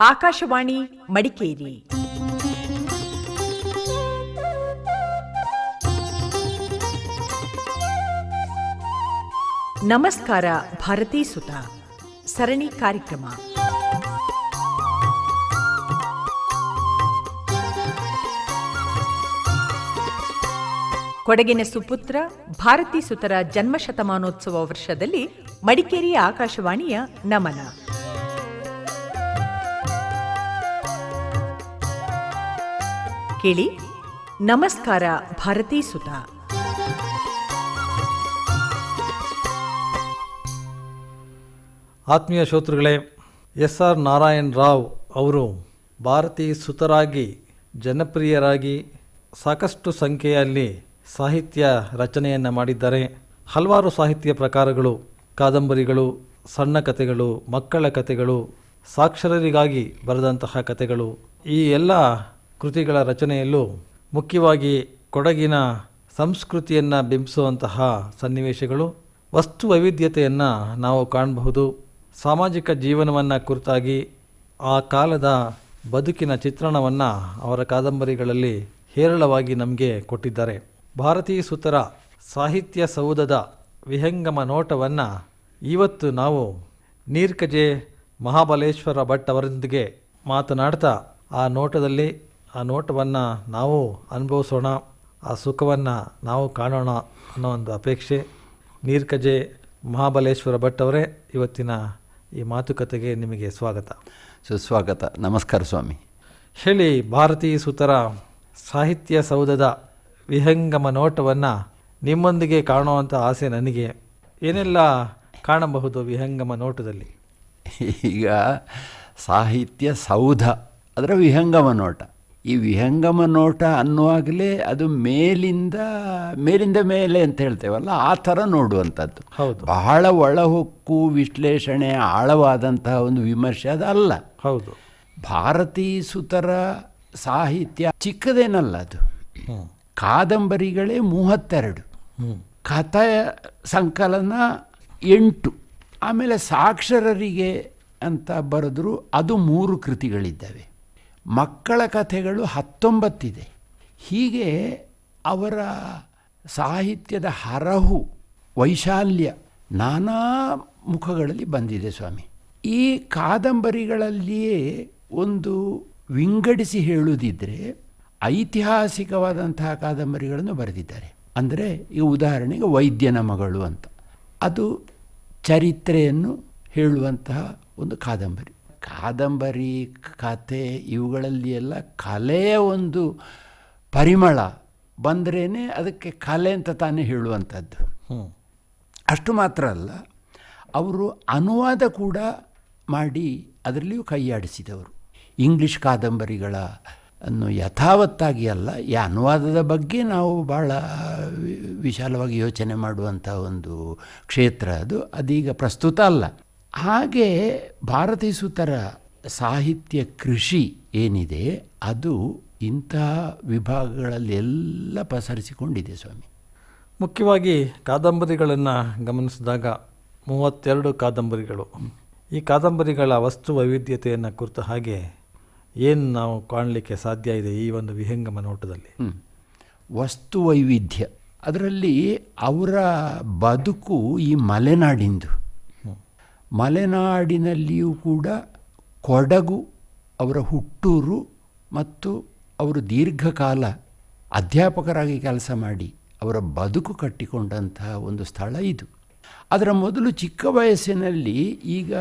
ಆಕಾಶವಾಣಿ ಮಡಿಕೇರಿ. ನಮಸ್ಕಾರ, ಭಾರತೀ ಸುತ. ಸರಣಿ ಕಾರ್ಯಕ್ರಮ. ಕೊಡಗಿನ ಸುಪುತ್ರ, ಭಾರತೀ ಸುತರ ಜನ್ಮಶತಮಾನೋತ್ಸವ ವರ್ಷದಲ್ಲಿ ಮಡಿಕೇರಿ ಆಕಾಶವಾಣಿಯ ನಮನ. ಕೇಳಿ ನಮಸ್ಕಾರ ಭಾರತೀ ಸುತ. ಆತ್ಮೀಯ ಶ್ರೋತೃಗಳೇ ಎಸ್ ಆರ್ ನಾರಾಯಣ್ ರಾವ್ ಅವರು ಭಾರತೀಯ ಸುತರಾಗಿ, ಜನಪ್ರಿಯರಾಗಿ ಸಾಕಷ್ಟು ಸಂಖ್ಯೆಯಲ್ಲಿ ಸಾಹಿತ್ಯ ರಚನೆಯನ್ನು ಮಾಡಿದ್ದಾರೆ. ಹಲವಾರು ಸಾಹಿತ್ಯ ಪ್ರಕಾರಗಳು, ಕಾದಂಬರಿಗಳು, ಸಣ್ಣ ಕಥೆಗಳು, ಮಕ್ಕಳ ಕಥೆಗಳು, ಸಾಕ್ಷರರಿಗಾಗಿ ಬರೆದಂತಹ ಕಥೆಗಳು. ಈ ಎಲ್ಲ ಕೃತಿಗಳ ರಚನೆಯಲ್ಲೂ ಮುಖ್ಯವಾಗಿ ಕೊಡಗಿನ ಸಂಸ್ಕೃತಿಯನ್ನು ಬಿಂಬಿಸುವಂತಹ ಸನ್ನಿವೇಶಗಳು, ವಸ್ತು ವೈವಿಧ್ಯತೆಯನ್ನು ನಾವು ಕಾಣಬಹುದು. ಸಾಮಾಜಿಕ ಜೀವನವನ್ನು ಕುರಿತಾಗಿ ಆ ಕಾಲದ ಬದುಕಿನ ಚಿತ್ರಣವನ್ನು ಅವರ ಕಾದಂಬರಿಗಳಲ್ಲಿ ಹೇರಳವಾಗಿ ನಮಗೆ ಕೊಟ್ಟಿದ್ದಾರೆ. ಭಾರತೀಯ ಸುತರ ಸಾಹಿತ್ಯ ಸೌಧದ ವಿಹಂಗಮ ನೋಟವನ್ನು ಇವತ್ತು ನಾವು ನೀರ್ಕಜೆ ಮಹಾಬಲೇಶ್ವರ ಭಟ್ ಅವರೊಂದಿಗೆ ಮಾತನಾಡ್ತಾ ಆ ನೋಟದಲ್ಲಿ ಆ ನೋಟವನ್ನು ನಾವು ಅನುಭವಿಸೋಣ ಆ ಸುಖವನ್ನು ನಾವು ಕಾಣೋಣ ಅನ್ನೋ ಒಂದು ಅಪೇಕ್ಷೆ. ನೀರ್ಕಜೆ ಮಹಾಬಲೇಶ್ವರ ಭಟ್ ಅವರೇ ಇವತ್ತಿನ ಈ ಮಾತುಕತೆಗೆ ನಿಮಗೆ ಸ್ವಾಗತ. ಸುಸ್ವಾಗತ. ನಮಸ್ಕಾರ ಸ್ವಾಮಿ. ಹೇಳಿ ಭಾರತೀಯ ಸುತರ ಸಾಹಿತ್ಯ ಸೌಧದ ವಿಹಂಗಮ ನೋಟವನ್ನು ನಿಮ್ಮೊಂದಿಗೆ ಕಾಣುವಂಥ ಆಸೆ ನನಗೆ. ಏನೆಲ್ಲ ಕಾಣಬಹುದು ವಿಹಂಗಮ ನೋಟದಲ್ಲಿ? ಈಗ ಸಾಹಿತ್ಯ ಸೌಧ ಅದರ ವಿಹಂಗಮ ನೋಟ. ಈ ವಿಹಂಗಮ ನೋಟ ಅನ್ನುವಾಗಲೇ ಅದು ಮೇಲಿಂದ ಮೇಲಿಂದ ಮೇಲೆ ಅಂತ ಹೇಳ್ತೇವಲ್ಲ ಆ ಥರ ನೋಡುವಂಥದ್ದು. ಹೌದು. ಬಹಳ ಒಳಹೊಕ್ಕು ವಿಶ್ಲೇಷಣೆ ಆಳವಾದಂತಹ ಒಂದು ವಿಮರ್ಶೆ ಅದು ಅಲ್ಲ. ಹೌದು. ಭಾರತೀ ಸುತರ ಸಾಹಿತ್ಯ ಚಿಕ್ಕದೇನಲ್ಲ ಅದು. ಕಾದಂಬರಿಗಳೇ ಮೂವತ್ತೆರಡು. ಕಥೆಯ ಸಂಕಲನ ಎಂಟು. ಆಮೇಲೆ ಸಾಕ್ಷರರಿಗೆ ಅಂತ ಬರೆದ್ರು ಅದು ಮೂರು ಕೃತಿಗಳಿದ್ದಾವೆ. ಮಕ್ಕಳ ಕಥೆಗಳು ಹತ್ತೊಂಬತ್ತಿದೆ. ಹೀಗೆ ಅವರ ಸಾಹಿತ್ಯದ ಹರಹು, ವೈಶಾಲ್ಯ ನಾನಾ ಮುಖಗಳಲ್ಲಿ ಬಂದಿದೆ ಸ್ವಾಮಿ. ಈ ಕಾದಂಬರಿಗಳಲ್ಲಿಯೇ ಒಂದು ವಿಂಗಡಿಸಿ ಹೇಳುವುದಿದ್ದರೆ ಐತಿಹಾಸಿಕವಾದಂತಹ ಕಾದಂಬರಿಗಳನ್ನು ಬರೆದಿದ್ದಾರೆ. ಅಂದರೆ ಈಗ ಉದಾಹರಣೆಗೆ ವೈದ್ಯನ ಮಗಳು ಅಂತ. ಅದು ಚರಿತ್ರೆಯನ್ನು ಹೇಳುವಂತಹ ಒಂದು ಕಾದಂಬರಿ. ಕಾದಂಬರಿ ಕತೆ ಇವುಗಳಲ್ಲಿ ಎಲ್ಲ ಕಲೆಯ ಒಂದು ಪರಿಮಳ ಬಂದ್ರೇ ಅದಕ್ಕೆ ಕಲೆ ಅಂತ ತಾನೇ ಹೇಳುವಂಥದ್ದು. ಹ್ಞೂ ಅಷ್ಟು ಮಾತ್ರ ಅಲ್ಲ ಅವರು ಅನುವಾದ ಕೂಡ ಮಾಡಿ ಅದರಲ್ಲಿಯೂ ಕೈಯಾಡಿಸಿದವರು. ಇಂಗ್ಲಿಷ್ ಕಾದಂಬರಿಗಳ ಅನ್ನು ಯಥಾವತ್ತಾಗಿ ಅಲ್ಲ ಈ ಅನುವಾದದ ಬಗ್ಗೆ ನಾವು ಭಾಳ ವಿಶಾಲವಾಗಿ ಯೋಚನೆ ಮಾಡುವಂಥ ಒಂದು ಕ್ಷೇತ್ರ ಅದು ಅದೀಗ ಪ್ರಸ್ತುತ ಅಲ್ಲ. ಹಾಗೆ ಭಾರತೀಯ ಸುತರ ಸಾಹಿತ್ಯ ಕೃಷಿ ಏನಿದೆ ಅದು ಇಂತಹ ವಿಭಾಗಗಳಲ್ಲೆಲ್ಲ ಪಸರಿಸಿಕೊಂಡಿದೆ ಸ್ವಾಮಿ. ಮುಖ್ಯವಾಗಿ ಕಾದಂಬರಿಗಳನ್ನು ಗಮನಿಸಿದಾಗ ಮೂವತ್ತೆರಡು ಕಾದಂಬರಿಗಳು. ಈ ಕಾದಂಬರಿಗಳ ವಸ್ತು ವೈವಿಧ್ಯತೆಯನ್ನು ಕುರಿತ ಹಾಗೆ ಏನು ನಾವು ಕಾಣಲಿಕ್ಕೆ ಸಾಧ್ಯ ಇದೆ ಈ ಒಂದು ವಿಹಂಗಮ ನೋಟದಲ್ಲಿ. ವಸ್ತು ವೈವಿಧ್ಯ. ಅದರಲ್ಲಿ ಅವರ ಬದುಕು ಈ ಮಲೆನಾಡಿಂದು. ಮಲೆನಾಡಿನಲ್ಲಿಯೂ ಕೂಡ ಕೊಡಗು, ಅವರ ಹುಟ್ಟೂರು ಮತ್ತು ಅವರು ದೀರ್ಘಕಾಲ ಅಧ್ಯಾಪಕರಾಗಿ ಕೆಲಸ ಮಾಡಿ ಅವರ ಬದುಕು ಕಟ್ಟಿಕೊಂಡಂತಹ ಒಂದು ಸ್ಥಳ ಇದು. ಅದರ ಮೊದಲು ಚಿಕ್ಕ ವಯಸ್ಸಿನಲ್ಲಿ ಈಗ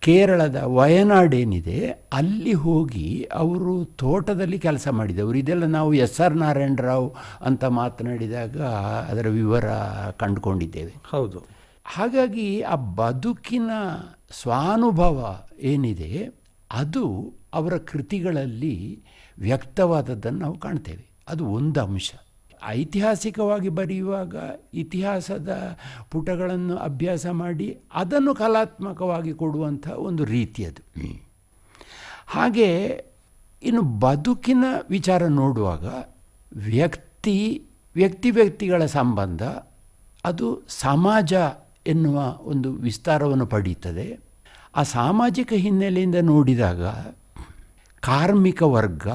ಕೇರಳದ ವಯನಾಡೇನಿದೆ, ಅಲ್ಲಿ ಹೋಗಿ ಅವರು ತೋಟದಲ್ಲಿ ಕೆಲಸ ಮಾಡಿದವರು. ಇದೆಲ್ಲ ನಾವು ಎಸ್ ಆರ್ ನಾರಾಯಣ ರಾವ್ ಅಂತ ಮಾತನಾಡಿದಾಗ ಅದರ ವಿವರ ಕಂಡುಕೊಂಡಿದ್ದೇವೆ. ಹೌದು. ಹಾಗಾಗಿ ಆ ಬದುಕಿನ ಸ್ವಾನುಭವ ಏನಿದೆ, ಅದು ಅವರ ಕೃತಿಗಳಲ್ಲಿ ವ್ಯಕ್ತವಾದದ್ದನ್ನು ನಾವು ಕಾಣ್ತೇವೆ. ಅದು ಒಂದು ಅಂಶ. ಐತಿಹಾಸಿಕವಾಗಿ ಬರೆಯುವಾಗ ಇತಿಹಾಸದ ಪುಟಗಳನ್ನು ಅಭ್ಯಾಸ ಮಾಡಿ ಅದನ್ನು ಕಲಾತ್ಮಕವಾಗಿ ಕೊಡುವಂಥ ಒಂದು ರೀತಿ ಅದು. ಹಾಗೆ ಇನ್ನು ಬದುಕಿನ ವಿಚಾರ ನೋಡುವಾಗ ವ್ಯಕ್ತಿ ವ್ಯಕ್ತಿ ವ್ಯಕ್ತಿಗಳ ಸಂಬಂಧ ಅದು ಸಮಾಜ ಎನ್ನುವ ಒಂದು ವಿಸ್ತಾರವನ್ನು ಪಡೀತದೆ. ಆ ಸಾಮಾಜಿಕ ಹಿನ್ನೆಲೆಯಿಂದ ನೋಡಿದಾಗ ಕಾರ್ಮಿಕ ವರ್ಗ,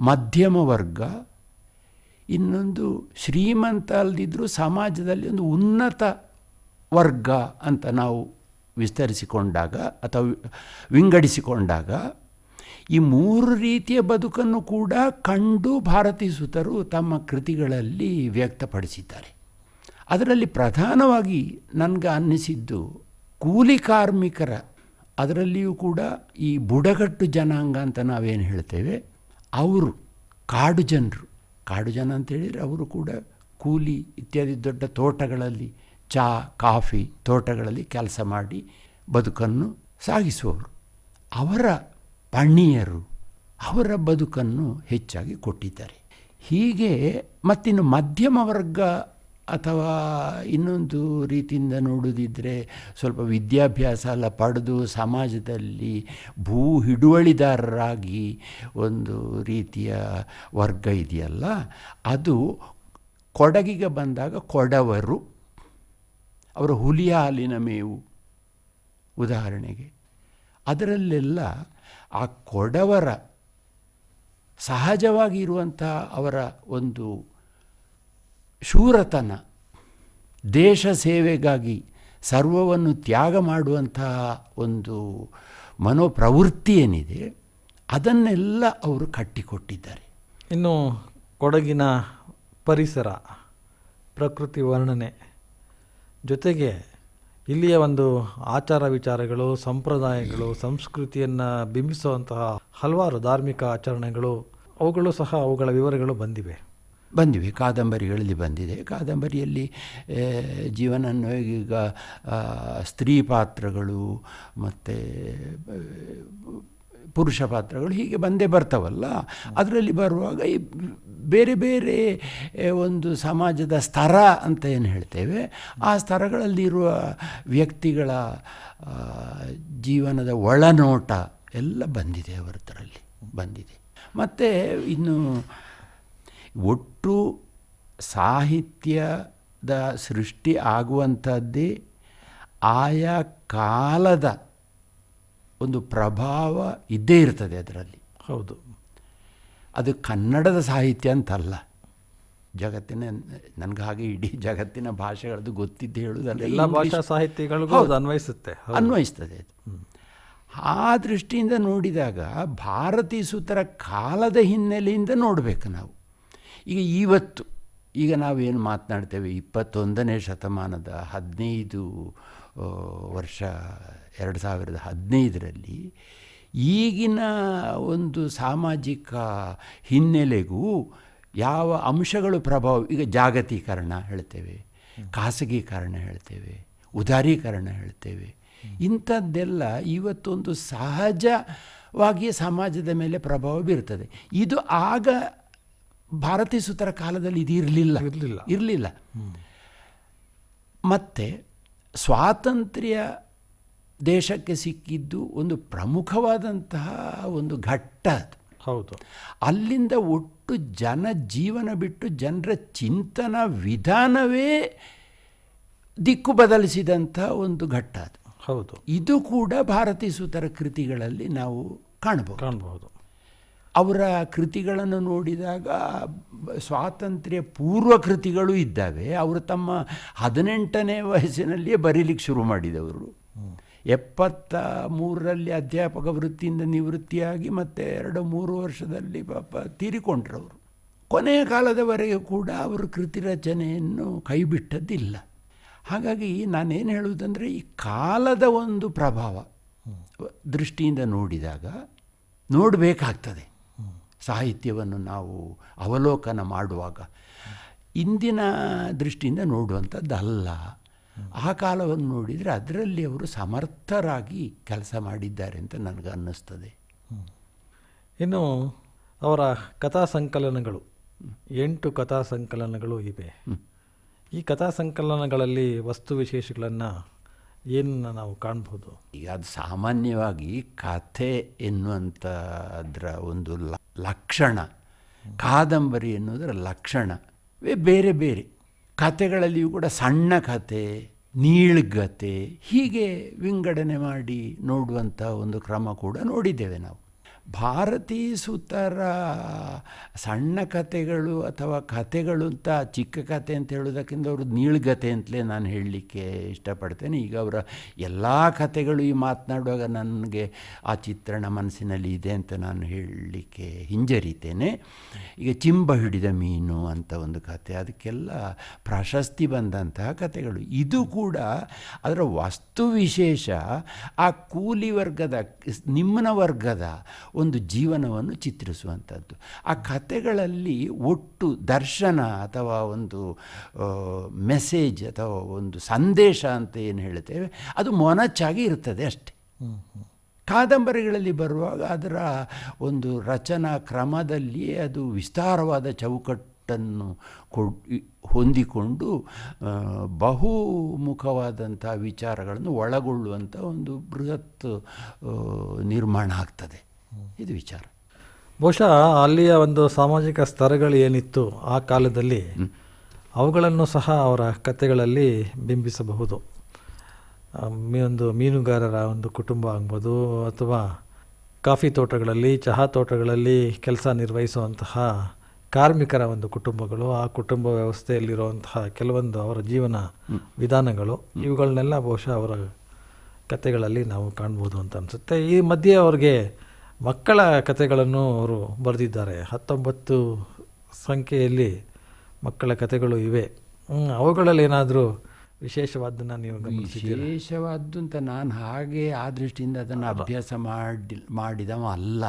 ಮಧ್ಯಮ ವರ್ಗ, ಇನ್ನೊಂದು ಶ್ರೀಮಂತ ಅಲ್ಲದಿದ್ದರೂ ಸಮಾಜದಲ್ಲಿ ಒಂದು ಉನ್ನತ ವರ್ಗ ಅಂತ ನಾವು ವಿಸ್ತರಿಸಿಕೊಂಡಾಗ ಅಥವಾ ವಿಂಗಡಿಸಿಕೊಂಡಾಗ ಈ ಮೂರು ರೀತಿಯ ಬದುಕನ್ನು ಕೂಡ ಕಂಡು ಭಾರತೀಸುತರು ತಮ್ಮ ಕೃತಿಗಳಲ್ಲಿ ವ್ಯಕ್ತಪಡಿಸಿದ್ದಾರೆ. ಅದರಲ್ಲಿ ಪ್ರಧಾನವಾಗಿ ನನಗೆ ಅನ್ನಿಸಿದ್ದು ಕೂಲಿ ಕಾರ್ಮಿಕರ, ಅದರಲ್ಲಿಯೂ ಕೂಡ ಈ ಬುಡಗಟ್ಟು ಜನಾಂಗ ಅಂತ ನಾವೇನು ಹೇಳ್ತೇವೆ, ಅವರು, ಕಾಡು ಜನರು. ಕಾಡು ಜನ ಅಂತೇಳಿದರೆ ಅವರು ಕೂಡ ಕೂಲಿ ಇತ್ಯಾದಿ ದೊಡ್ಡ ತೋಟಗಳಲ್ಲಿ ಚಾ, ಕಾಫಿ ತೋಟಗಳಲ್ಲಿ ಕೆಲಸ ಮಾಡಿ ಬದುಕನ್ನು ಸಾಗಿಸುವವರು. ಅವರ ಪಣ್ಣಿಯರು ಅವರ ಬದುಕನ್ನು ಹೆಚ್ಚಾಗಿ ಕೊಟ್ಟಿದ್ದಾರೆ. ಹೀಗೆ ಮತ್ತಿನ್ನು ಮಧ್ಯಮ ವರ್ಗ ಅಥವಾ ಇನ್ನೊಂದು ರೀತಿಯಿಂದ ನೋಡೋದಿದ್ದರೆ ಸ್ವಲ್ಪ ವಿದ್ಯಾಭ್ಯಾಸ ಎಲ್ಲ ಪಡೆದು ಸಮಾಜದಲ್ಲಿ ಭೂ ಹಿಡುವಳಿದಾರರಾಗಿ ಒಂದು ರೀತಿಯ ವರ್ಗ ಇದೆಯಲ್ಲ, ಅದು ಕೊಡಗಿಗೆ ಬಂದಾಗ ಕೊಡವರು, ಅವರ ಹುಲಿಯ ಹಾಲಿನ ಮೇವು. ಉದಾಹರಣೆಗೆ ಅದರಲ್ಲೆಲ್ಲ ಆ ಕೊಡವರ ಸಹಜವಾಗಿ ಇರುವಂಥ ಅವರ ಒಂದು ಶೂರತನ, ದೇಶ ಸೇವೆಗಾಗಿ ಸರ್ವವನ್ನು ತ್ಯಾಗ ಮಾಡುವಂತಹ ಒಂದು ಮನೋಪ್ರವೃತ್ತಿ ಏನಿದೆ, ಅದನ್ನೆಲ್ಲ ಅವರು ಕಟ್ಟಿಕೊಟ್ಟಿದ್ದಾರೆ. ಇನ್ನು ಕೊಡಗಿನ ಪರಿಸರ, ಪ್ರಕೃತಿ ವರ್ಣನೆ ಜೊತೆಗೆ ಇಲ್ಲಿಯ ಒಂದು ಆಚಾರ ವಿಚಾರಗಳು, ಸಂಪ್ರದಾಯಗಳು, ಸಂಸ್ಕೃತಿಯನ್ನು ಬಿಂಬಿಸುವಂತಹ ಹಲವಾರು ಧಾರ್ಮಿಕ ಆಚರಣೆಗಳು, ಅವುಗಳು ಸಹ ಅವುಗಳ ವಿವರಗಳು ಬಂದಿವೆ. ಬಂದಿವೆ. ಕಾದಂಬರಿಗಳಲ್ಲಿ ಬಂದಿದೆ. ಕಾದಂಬರಿಯಲ್ಲಿ ಜೀವನ ಈಗ ಸ್ತ್ರೀ ಪಾತ್ರಗಳು ಮತ್ತು ಪುರುಷ ಪಾತ್ರಗಳು ಹೀಗೆ ಬಂದೇ ಬರ್ತವಲ್ಲ. ಅದರಲ್ಲಿ ಬರುವಾಗ ಈ ಬೇರೆ ಬೇರೆ ಒಂದು ಸಮಾಜದ ಸ್ತರ ಅಂತ ಏನು ಹೇಳ್ತೇವೆ. ಆ ಸ್ತರಗಳಲ್ಲಿರುವ ವ್ಯಕ್ತಿಗಳ ಜೀವನದ ಒಳನೋಟ ಎಲ್ಲ ಬಂದಿದೆ ಅವರದ್ರಲ್ಲಿ, ಬಂದಿದೆ. ಮತ್ತು ಇನ್ನು ಒಟ್ಟು ಸಾಹಿತ್ಯದ ಸೃಷ್ಟಿ ಆಗುವಂಥದ್ದೇ ಆಯಾ ಕಾಲದ ಒಂದು ಪ್ರಭಾವ ಇದ್ದೇ ಇರ್ತದೆ ಅದರಲ್ಲಿ. ಹೌದು. ಅದು ಕನ್ನಡದ ಸಾಹಿತ್ಯ ಅಂತಲ್ಲ. ಜಗತ್ತಿನ ನನಗೆ ಹಾಗೆ ಇಡೀ ಜಗತ್ತಿನ ಭಾಷೆಗಳದ್ದು ಗೊತ್ತಿದ್ದು ಹೇಳುವುದಲ್ಲ ಎಲ್ಲ ಭಾಷಾ ಸಾಹಿತ್ಯಗಳಿಗೂ ಅದು ಅನ್ವಯಿಸುತ್ತೆ. ಅನ್ವಯಿಸ್ತದೆ ಅದು. ಆ ದೃಷ್ಟಿಯಿಂದ ನೋಡಿದಾಗ ಭಾರತೀ ಸೂತ್ರ ಕಾಲದ ಹಿನ್ನೆಲೆಯಿಂದ ನೋಡಬೇಕು ನಾವು. ಈಗ ಇವತ್ತು ಈಗ ನಾವೇನು ಮಾತನಾಡ್ತೇವೆ? ಇಪ್ಪತ್ತೊಂದನೇ ಶತಮಾನದ ಹದಿನೈದು ವರ್ಷ ಎರಡು ಸಾವಿರದ ಹದಿನೈದರಲ್ಲಿ ಈಗಿನ ಒಂದು ಸಾಮಾಜಿಕ ಹಿನ್ನೆಲೆಗೂ ಯಾವ ಅಂಶಗಳು ಪ್ರಭಾವ ಈಗ ಜಾಗತೀಕರಣ ಹೇಳ್ತೇವೆ ಖಾಸಗೀಕರಣ ಹೇಳ್ತೇವೆ ಉದಾರೀಕರಣ ಹೇಳ್ತೇವೆ ಇಂಥದ್ದೆಲ್ಲ ಇವತ್ತೊಂದು ಸಹಜವಾಗಿ ಸಮಾಜದ ಮೇಲೆ ಪ್ರಭಾವ ಬೀರ್ತದೆ. ಇದು ಆಗ ಭಾರತೀಯ ಸುತರ ಕಾಲದಲ್ಲಿ ಇದು ಇರಲಿಲ್ಲ. ಇರಲಿಲ್ಲ. ಇರಲಿಲ್ಲ. ಮತ್ತು ಸ್ವಾತಂತ್ರ್ಯ ದೇಶಕ್ಕೆ ಸಿಕ್ಕಿದ್ದು ಒಂದು ಪ್ರಮುಖವಾದಂತಹ ಒಂದು ಘಟ್ಟ ಅದು. ಹೌದು. ಅಲ್ಲಿಂದ ಒಟ್ಟು ಜನ ಜೀವನ ಬಿಟ್ಟು ಜನರ ಚಿಂತನ ವಿಧಾನವೇ ದಿಕ್ಕು ಬದಲಿಸಿದಂಥ ಒಂದು ಘಟ್ಟ ಅದು. ಹೌದು. ಇದು ಕೂಡ ಭಾರತೀಯ ಸುತರ ಕೃತಿಗಳಲ್ಲಿ ನಾವು ಕಾಣಬಹುದು. ಕಾಣಬಹುದು. ಅವರ ಕೃತಿಗಳನ್ನು ನೋಡಿದಾಗ ಸ್ವಾತಂತ್ರ್ಯ ಪೂರ್ವ ಕೃತಿಗಳು ಇದ್ದಾವೆ. ಅವರು ತಮ್ಮ ಹದಿನೆಂಟನೇ ವಯಸ್ಸಿನಲ್ಲಿಯೇ ಬರೀಲಿಕ್ಕೆ ಶುರು ಮಾಡಿದವರು. ಎಪ್ಪತ್ತ ಮೂರರಲ್ಲಿ ಅಧ್ಯಾಪಕ ವೃತ್ತಿಯಿಂದ ನಿವೃತ್ತಿಯಾಗಿ ಮತ್ತೆ ಎರಡು ಮೂರು ವರ್ಷದಲ್ಲಿ ಪಾಪ ತೀರಿಕೊಂಡ್ರವರು. ಕೊನೆಯ ಕಾಲದವರೆಗೆ ಕೂಡ ಅವರು ಕೃತಿ ರಚನೆಯನ್ನು ಕೈಬಿಟ್ಟದ್ದಿಲ್ಲ. ಹಾಗಾಗಿ ನಾನೇನು ಹೇಳುವುದಂದರೆ ಈ ಕಾಲದ ಒಂದು ಪ್ರಭಾವ ದೃಷ್ಟಿಯಿಂದ ನೋಡಿದಾಗ ನೋಡಬೇಕಾಗ್ತದೆ. ಸಾಹಿತ್ಯವನ್ನು ನಾವು ಅವಲೋಕನ ಮಾಡುವಾಗ ಇಂದಿನ ದೃಷ್ಟಿಯಿಂದ ನೋಡುವಂಥದ್ದಲ್ಲ. ಆ ಕಾಲವನ್ನು ನೋಡಿದರೆ ಅದರಲ್ಲಿ ಅವರು ಸಮರ್ಥರಾಗಿ ಕೆಲಸ ಮಾಡಿದ್ದಾರೆ ಅಂತ ನನಗೆ ಅನ್ನಿಸ್ತದೆ. ಇನ್ನು ಅವರ ಕಥಾ ಸಂಕಲನಗಳು ಎಂಟು ಕಥಾ ಸಂಕಲನಗಳು ಇವೆ. ಈ ಕಥಾ ಸಂಕಲನಗಳಲ್ಲಿ ವಸ್ತು ವಿಶೇಷಗಳನ್ನು ಏನನ್ನ ನಾವು ಕಾಣ್ಬೋದು? ಈಗ ಅದು ಸಾಮಾನ್ಯವಾಗಿ ಕಥೆ ಎನ್ನುವಂಥದ್ರ ಒಂದು ಲಕ್ಷಣ. ಕಾದಂಬರಿ ಎನ್ನುವುದರ ಲಕ್ಷಣವೇ ಬೇರೆ ಬೇರೆ. ಕಥೆಗಳಲ್ಲಿಯೂ ಕೂಡ ಸಣ್ಣ ಕಥೆ ನೀಳ್ಗತೆ ಹೀಗೆ ವಿಂಗಡಣೆ ಮಾಡಿ ನೋಡುವಂಥ ಒಂದು ಕ್ರಮ ಕೂಡ ನೋಡಿದ್ದೇವೆ ನಾವು. ಭಾರತೀ ಸುತರ ಸಣ್ಣ ಕಥೆಗಳು ಅಥವಾ ಕಥೆಗಳು ಅಂತ ಚಿಕ್ಕ ಕಥೆ ಅಂತ ಹೇಳೋದಕ್ಕಿಂತ ಅವರು ನೀಳ್ಗತೆ ಅಂತಲೇ ನಾನು ಹೇಳಲಿಕ್ಕೆ ಇಷ್ಟಪಡ್ತೇನೆ. ಈಗ ಅವರ ಎಲ್ಲ ಕಥೆಗಳು ಈ ಮಾತನಾಡುವಾಗ ನನಗೆ ಆ ಚಿತ್ರಣ ಮನಸ್ಸಿನಲ್ಲಿ ಇದೆ ಅಂತ ನಾನು ಹೇಳಲಿಕ್ಕೆ ಹಿಂಜರಿತೇನೆ. ಈಗ ಚಿಂಬ ಹಿಡಿದ ಮೀನು ಅಂತ ಒಂದು ಕಥೆ ಅದಕ್ಕೆಲ್ಲ ಪ್ರಶಸ್ತಿ ಬಂದಂತಹ ಕಥೆಗಳು ಇದು ಕೂಡ ಅದರ ವಸ್ತು ವಿಶೇಷ ಆ ಕೂಲಿ ವರ್ಗದ, ನಿಮ್ಮನ ವರ್ಗದ ಒಂದು ಜೀವನವನ್ನು ಚಿತ್ರಿಸುವಂಥದ್ದು. ಆ ಕಥೆಗಳಲ್ಲಿ ಒಟ್ಟು ದರ್ಶನ ಅಥವಾ ಒಂದು ಮೆಸೇಜ್ ಅಥವಾ ಒಂದು ಸಂದೇಶ ಅಂತ ಏನು ಹೇಳ್ತೇವೆ ಅದು ಮೊನಚಾಗಿ ಇರ್ತದೆ ಅಷ್ಟೆ. ಕಾದಂಬರಿಗಳಲ್ಲಿ ಬರುವಾಗ ಅದರ ಒಂದು ರಚನಾ ಕ್ರಮದಲ್ಲಿಯೇ ಅದು ವಿಸ್ತಾರವಾದ ಚೌಕಟ್ಟನ್ನು ಕೊಡ್ ಹೊಂದಿಕೊಂಡು ಬಹುಮುಖವಾದಂಥ ವಿಚಾರಗಳನ್ನು ಒಳಗೊಳ್ಳುವಂಥ ಒಂದು ಬೃಹತ್ ನಿರ್ಮಾಣ ಆಗ್ತದೆ. ಇದು ವಿಚಾರ. ಬಹುಶಃ ಅಲ್ಲಿಯ ಒಂದು ಸಾಮಾಜಿಕ ಸ್ತರಗಳು ಏನಿತ್ತು ಆ ಕಾಲದಲ್ಲಿ ಅವುಗಳನ್ನು ಸಹ ಅವರ ಕಥೆಗಳಲ್ಲಿ ಬಿಂಬಿಸಬಹುದು. ಮೀ- ಒಂದು ಮೀನುಗಾರರ ಒಂದು ಕುಟುಂಬ ಆಗ್ಬೋದು ಅಥವಾ ಕಾಫಿ ತೋಟಗಳಲ್ಲಿ ಚಹಾ ತೋಟಗಳಲ್ಲಿ ಕೆಲಸ ನಿರ್ವಹಿಸುವಂತಹ ಕಾರ್ಮಿಕರ ಒಂದು ಕುಟುಂಬಗಳು ಆ ಕುಟುಂಬ ವ್ಯವಸ್ಥೆಯಲ್ಲಿರುವಂತಹ ಕೆಲವೊಂದು ಅವರ ಜೀವನ ವಿಧಾನಗಳು ಇವುಗಳನ್ನೆಲ್ಲ ಬಹುಶಃ ಅವರ ಕಥೆಗಳಲ್ಲಿ ನಾವು ಕಾಣ್ಬೋದು ಅಂತ ಅನಿಸುತ್ತೆ. ಈ ಮಧ್ಯೆ ಅವ್ರಿಗೆ ಮಕ್ಕಳ ಕಥೆಗಳನ್ನು ಅವರು ಬರೆದಿದ್ದಾರೆ. ಹತ್ತೊಂಬತ್ತು ಸಂಖ್ಯೆಯಲ್ಲಿ ಮಕ್ಕಳ ಕಥೆಗಳು ಇವೆ. ಅವುಗಳಲ್ಲಿ ಏನಾದರೂ ವಿಶೇಷವಾದ್ದನ್ನು ನೀವು ಗಮನಿಸಿದ್ದೀರಾ? ವಿಶೇಷವಾದ್ದು ಅಂತ ನಾನು ಹಾಗೆ ಆ ದೃಷ್ಟಿಯಿಂದ ಅದನ್ನು ಅಭ್ಯಾಸ ಮಾಡಿ ಮಾಡಿದವ ಅಲ್ಲ.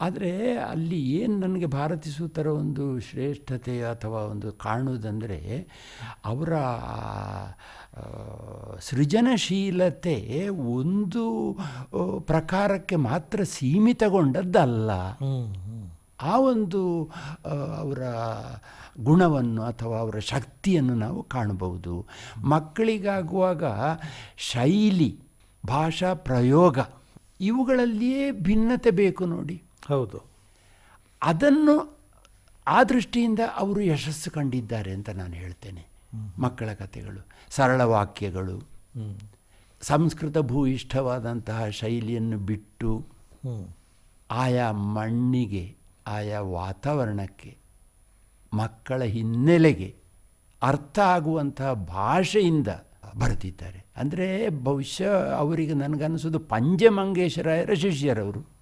ಆದರೆ ಅಲ್ಲಿ ಏನು ನನಗೆ ಭಾರತಿ ಸೂತರ ಒಂದು ಶ್ರೇಷ್ಠತೆ ಅಥವಾ ಒಂದು ಕಾಣುವುದಂದರೆ ಅವರ ಸೃಜನಶೀಲತೆ ಒಂದು ಪ್ರಕಾರಕ್ಕೆ ಮಾತ್ರ ಸೀಮಿತಗೊಂಡದ್ದಲ್ಲ. ಆ ಒಂದು ಅವರ ಗುಣವನ್ನು ಅಥವಾ ಅವರ ಶಕ್ತಿಯನ್ನು ನಾವು ಕಾಣಬಹುದು ಮಕ್ಕಳಿಗಾಗುವಾಗ ಶೈಲಿ ಭಾಷಾ ಪ್ರಯೋಗ ಇವುಗಳಲ್ಲಿಯೇ ಭಿನ್ನತೆ ಬೇಕು ನೋಡಿ ಹೌದು ಅದನ್ನು ಆ ದೃಷ್ಟಿಯಿಂದ ಅವರು ಯಶಸ್ಸು ಕಂಡಿದ್ದಾರೆ ಅಂತ ನಾನು ಹೇಳ್ತೇನೆ ಮಕ್ಕಳ ಕಥೆಗಳು ಸರಳ ವಾಕ್ಯಗಳು. ಸಂಸ್ಕೃತ ಭೂಯಿಷ್ಠವಾದಂತಹ ಶೈಲಿಯನ್ನು ಬಿಟ್ಟು. ಆಯಾ ಮಣ್ಣಿಗೆ ಆಯಾ ವಾತಾವರಣಕ್ಕೆ ಮಕ್ಕಳ ಹಿನ್ನೆಲೆಗೆ ಅರ್ಥ ಆಗುವಂತಹ ಭಾಷೆಯಿಂದ ಬರೆದಿದ್ದಾರೆ. ಅಂದರೆ ಬಹುಶಃ ಅವರಿಗೆ ನನಗನ್ನಿಸೋದು ಪಂಜೆ ಮಂಗೇಶರಾಯರ ಶಿಷ್ಯರವರು.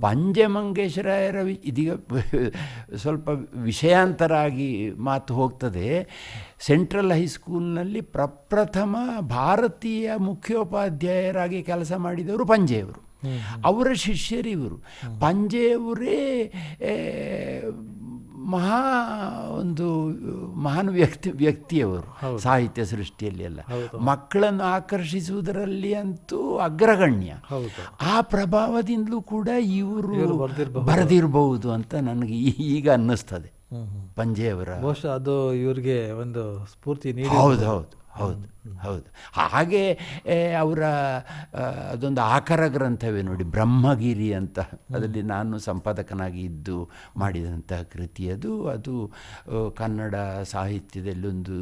ಪಂಜೆ ಮಂಗೇಶರಾಯರ ಇದೀಗ ಸ್ವಲ್ಪ ವಿಷಯಾಂತರ ಆಗಿ ಮಾತು ಹೋಗ್ತದೆ. ಸೆಂಟ್ರಲ್ ಹೈಸ್ಕೂಲ್ನಲ್ಲಿ ಪ್ರಪ್ರಥಮ ಭಾರತೀಯ ಮುಖ್ಯೋಪಾಧ್ಯಾಯರಾಗಿ ಕೆಲಸ ಮಾಡಿದವರು ಪಂಜೆಯವರು. ಅವರ ಶಿಷ್ಯರಿವರು ಪಂಜೆಯವರೇ ಏ, ಮಹಾ ಒಂದು ಮಹಾನ್ ವ್ಯಕ್ತಿ ವ್ಯಕ್ತಿಯವರು ಸಾಹಿತ್ಯ ಸೃಷ್ಟಿಯಲ್ಲಿ ಎಲ್ಲ. ಮಕ್ಕಳನ್ನು ಆಕರ್ಷಿಸುವುದರಲ್ಲಿ ಅಂತೂ ಅಗ್ರಗಣ್ಯ. ಆ ಪ್ರಭಾವದಿಂದಲೂ ಕೂಡ ಇವರು ಇವರು ಬರೆದಿರಬಹುದು. ಅಂತ ನನಗೆ ಈಗ ಅನ್ನಿಸ್ತದೆ. ಪಂಜೆಯವರ ಬಹುಶಃ ಅದು ಇವರಿಗೆ ಒಂದು ಸ್ಫೂರ್ತಿ ನೀಡಿ ಹೌದು ಹೌದು. ಹೌದು ಹೌದು. ಹಾಗೆ ಅವರ ಅದೊಂದು ಆಕರ ಗ್ರಂಥವೇ ನೋಡಿ ಬ್ರಹ್ಮಗಿರಿ ಅಂತ. ಅದರಲ್ಲಿ ನಾನು ಸಂಪಾದಕನಾಗಿ ಇದ್ದು ಮಾಡಿದಂತಹ ಕೃತಿ ಅದು. ಅದು ಕನ್ನಡ ಸಾಹಿತ್ಯದಲ್ಲಿ ಒಂದು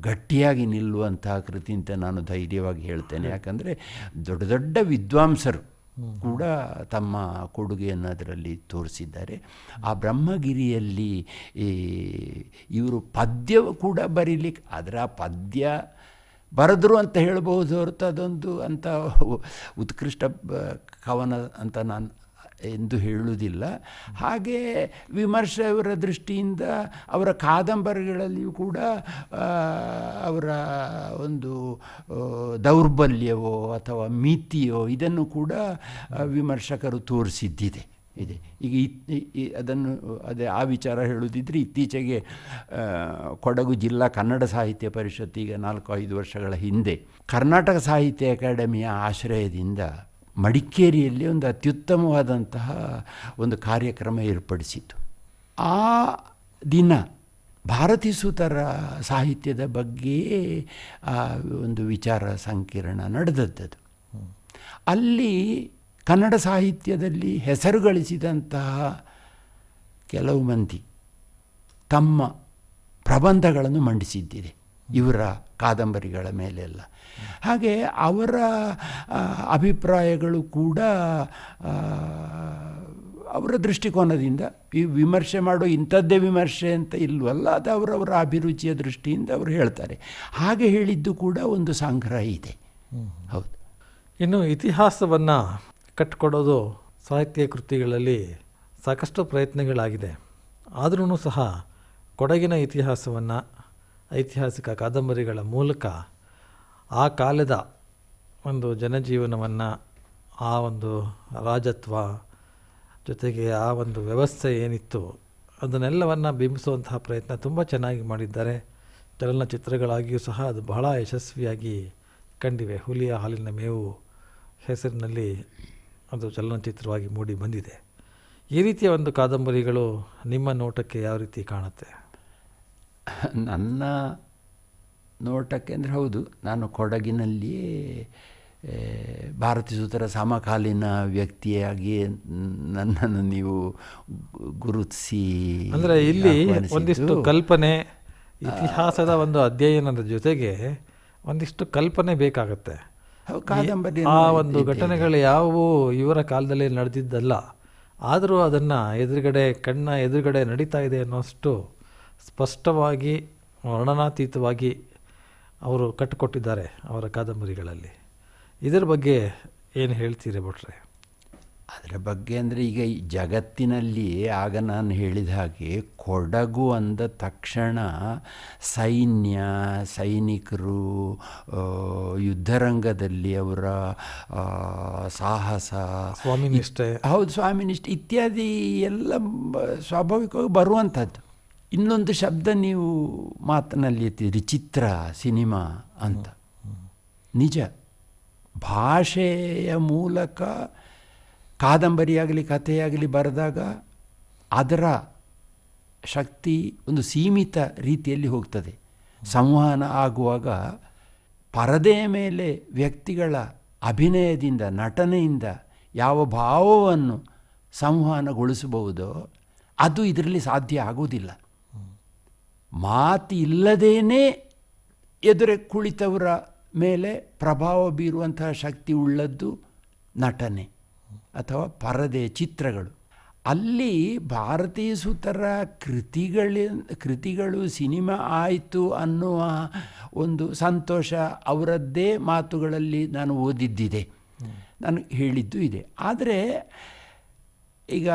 ಗಟ್ಟಿಯಾಗಿ ನಿಲ್ಲುವಂತಹ ಕೃತಿ ಅಂತ ನಾನು ಧೈರ್ಯವಾಗಿ ಹೇಳ್ತೇನೆ. ಯಾಕಂದರೆ ದೊಡ್ಡ ದೊಡ್ಡ ವಿದ್ವಾಂಸರು ಕೂಡ ತಮ್ಮ ಕೊಡುಗೆಯನ್ನು ಅದರಲ್ಲಿ ತೋರಿಸಿದ್ದಾರೆ. ಆ ಬ್ರಹ್ಮಗಿರಿಯಲ್ಲಿ ಈ ಇವರು ಪದ್ಯ ಕೂಡ ಬರೀಲಿಕ್ಕೆ ಅದರ ಪದ್ಯ ಬರೆದ್ರು ಅಂತ ಹೇಳಬಹುದು ಹೊರತು ಅದೊಂದು ಅಂತ ಉತ್ಕೃಷ್ಟ ಕವನ ಅಂತ ನಾನು ಎಂದು ಹೇಳುವುದಿಲ್ಲ. ಹಾಗೆ ವಿಮರ್ಶೆಯವರ ದೃಷ್ಟಿಯಿಂದ ಅವರ ಕಾದಂಬರಿಗಳಲ್ಲಿಯೂ ಕೂಡ ಅವರ ಒಂದು ದೌರ್ಬಲ್ಯವೋ ಅಥವಾ ಮಿತಿಯೋ ಇದನ್ನು ಕೂಡ ವಿಮರ್ಶಕರು ತೋರಿಸಿದ್ದಿದೆ. ಇದೆ. ಈಗ ಅದನ್ನು, ಅದೇ ಆ ವಿಚಾರ ಹೇಳುವುದಿದ್ರೆ ಇತ್ತೀಚೆಗೆ ಕೊಡಗು ಜಿಲ್ಲಾ ಕನ್ನಡ ಸಾಹಿತ್ಯ ಪರಿಷತ್ ಈಗ ನಾಲ್ಕು ಐದು ವರ್ಷಗಳ ಹಿಂದೆ ಕರ್ನಾಟಕ ಸಾಹಿತ್ಯ ಅಕಾಡೆಮಿಯ ಆಶ್ರಯದಿಂದ ಮಡಿಕೇರಿಯಲ್ಲಿ ಒಂದು ಅತ್ಯುತ್ತಮವಾದಂತಹ ಒಂದು ಕಾರ್ಯಕ್ರಮ ಏರ್ಪಡಿಸಿತು ಆ ದಿನ ಭಾರತೀ ಸೂತರ ಸಾಹಿತ್ಯದ ಬಗ್ಗೆ, ಆ, ಒಂದು ವಿಚಾರ ಸಂಕಿರಣ ನಡೆದದ್ದದು. ಅಲ್ಲಿ ಕನ್ನಡ ಸಾಹಿತ್ಯದಲ್ಲಿ ಹೆಸರು ಗಳಿಸಿದಂತಹ ಕೆಲವು ಮಂದಿ ತಮ್ಮ ಪ್ರಬಂಧಗಳನ್ನು ಮಂಡಿಸಿದ್ದಿದೆ. ಇವರ ಕಾದಂಬರಿಗಳ ಮೇಲೆಲ್ಲ. ಹಾಗೆ ಅವರ ಅಭಿಪ್ರಾಯಗಳು ಕೂಡ ಅವರ ದೃಷ್ಟಿಕೋನದಿಂದ, ಈ ವಿಮರ್ಶೆ ಮಾಡೋ ಇಂಥದ್ದೇ ವಿಮರ್ಶೆ ಅಂತ ಇಲ್ವಲ್ಲ, ಅದು ಅವರವರ ಅಭಿರುಚಿಯ ದೃಷ್ಟಿಯಿಂದ ಅವರು ಹೇಳ್ತಾರೆ. ಹಾಗೆ ಹೇಳಿದ್ದು ಕೂಡ ಒಂದು ಸಂಗ್ರಹ ಇದೆ. ಹೌದು. ಇನ್ನು ಇತಿಹಾಸವನ್ನು ಕಟ್ಟಿಕೊಡೋದು ಸಾಹಿತ್ಯ ಕೃತಿಗಳಲ್ಲಿ ಸಾಕಷ್ಟು ಪ್ರಯತ್ನಗಳಾಗಿದೆ. ಆದ್ರೂ ಸಹ ಕೊಡಗಿನ ಇತಿಹಾಸವನ್ನು ಐತಿಹಾಸಿಕ ಕಾದಂಬರಿಗಳ ಮೂಲಕ ಆ ಕಾಲದ ಒಂದು ಜನಜೀವನವನ್ನು, ಆ ಒಂದು ರಾಜತ್ವ ಜೊತೆಗೆ ಆ ಒಂದು ವ್ಯವಸ್ಥೆ ಏನಿತ್ತು, ಅದನ್ನೆಲ್ಲವನ್ನು ಬಿಂಬಿಸುವಂತಹ ಪ್ರಯತ್ನ ತುಂಬ ಚೆನ್ನಾಗಿ ಮಾಡಿದ್ದಾರೆ. ಚಲನಚಿತ್ರಗಳಾಗಿಯೂ ಸಹ ಅದು ಬಹಳ ಯಶಸ್ವಿಯಾಗಿ ಕಂಡಿವೆ. ಹುಲಿಯ ಹಾಲಿನ ಮೇವು ಹೆಸರಿನಲ್ಲಿ ಅದು ಚಲನಚಿತ್ರವಾಗಿ ಮೂಡಿ ಬಂದಿದೆ. ಈ ರೀತಿಯ ಒಂದು ಕಾದಂಬರಿಗಳು ನಿಮ್ಮ ನೋಟಕ್ಕೆ ಯಾವ ರೀತಿ ಕಾಣುತ್ತೆ? ನನ್ನ ನೋಟಕ್ಕೆ ಅಂದರೆ ಹೌದು ನಾನು ಕೊಡಗಿನಲ್ಲಿಯೇ ಭಾರತೀಯ ಸೂತ್ರ ಸಮಕಾಲೀನ ವ್ಯಕ್ತಿಯಾಗಿ ನನ್ನನ್ನು ನೀವು ಗುರುತಿಸಿ ಅಂದರೆ ಇಲ್ಲಿ ಒಂದಿಷ್ಟು ಕಲ್ಪನೆ ಇತಿಹಾಸದ ಒಂದು ಅಧ್ಯಯನದ ಜೊತೆಗೆ ಒಂದಿಷ್ಟು ಕಲ್ಪನೆ ಬೇಕಾಗತ್ತೆ. ಆ ಒಂದು ಘಟನೆಗಳು ಯಾವುವು ಇವರ ಕಾಲದಲ್ಲಿ ನಡೆದಿದ್ದಲ್ಲ. ಆದರೂ ಅದನ್ನು ಎದುರುಗಡೆ ಕಣ್ಣ ಎದುರುಗಡೆ ನಡೀತಾ ಇದೆ ಅನ್ನೋಷ್ಟು ಸ್ಪಷ್ಟವಾಗಿ ವರ್ಣನಾತೀತವಾಗಿ ಅವರು ಕಟ್ಟಿಕೊಟ್ಟಿದ್ದಾರೆ ಅವರ ಕಾದಂಬರಿಗಳಲ್ಲಿ. ಇದರ ಬಗ್ಗೆ ಏನು ಹೇಳ್ತೀರಿ ಭಟ್ರೆ? ಅದರ ಬಗ್ಗೆ ಅಂದರೆ ಈಗ ಈ ಜಗತ್ತಿನಲ್ಲಿ ಆಗ ನಾನು ಹೇಳಿದ ಹಾಗೆ ಕೊಡಗು ಅಂದ ತಕ್ಷಣ ಸೈನ್ಯ ಸೈನಿಕರು ಯುದ್ಧರಂಗದಲ್ಲಿ ಅವರ ಸಾಹಸ ಸ್ವಾಮಿನಿಷ್ಠೆ ಹೌದು ಸ್ವಾಮಿನಿಷ್ಠೆ ಇತ್ಯಾದಿ ಎಲ್ಲ ಸ್ವಾಭಾವಿಕವಾಗಿ ಬರುವಂಥದ್ದು. ಇನ್ನೊಂದು ಶಬ್ದ ನೀವು ಮಾತಿನಲ್ಲಿ ಎತ್ತಿದ್ರಿ ಚಿತ್ರ, ಸಿನಿಮಾ ಅಂತ. ನಿಜ. ಭಾಷೆಯ ಮೂಲಕ ಕಾದಂಬರಿಯಾಗಲಿ, ಕಥೆಯಾಗಲಿ ಬರೆದಾಗ ಅದರ ಶಕ್ತಿ ಒಂದು ಸೀಮಿತ ರೀತಿಯಲ್ಲಿ ಹೋಗ್ತದೆ. ಸಂವಹನ ಆಗುವಾಗ ಪರದೆಯ ಮೇಲೆ ವ್ಯಕ್ತಿಗಳ ಅಭಿನಯದಿಂದ, ನಟನೆಯಿಂದ ಯಾವ ಭಾವವನ್ನು ಸಂವಹನಗೊಳಿಸಬಹುದೋ ಅದು ಇದರಲ್ಲಿ ಸಾಧ್ಯ ಆಗುವುದಿಲ್ಲ. ಮಾತು ಇಲ್ಲದೇನೆ ಎದುರೆ ಕುಳಿತವರ ಮೇಲೆ ಪ್ರಭಾವ ಬೀರುವಂತಹ ಶಕ್ತಿ ಉಳ್ಳದ್ದು ನಟನೆ ಅಥವಾ ಪರದೆ ಚಿತ್ರಗಳು. ಅಲ್ಲಿ ಭಾರತೀಯ ಸುತರ ಕೃತಿಗಳ, ಕೃತಿಗಳು ಸಿನಿಮಾ ಆಯಿತು ಅನ್ನುವ ಒಂದು ಸಂತೋಷ ಅವರದ್ದೇ ಮಾತುಗಳಲ್ಲಿ ನಾನು ಓದಿದ್ದಿದೆ. ನಾನು ಹೇಳಿದ್ದು ಇದೆ. ಆದರೆ ಈಗ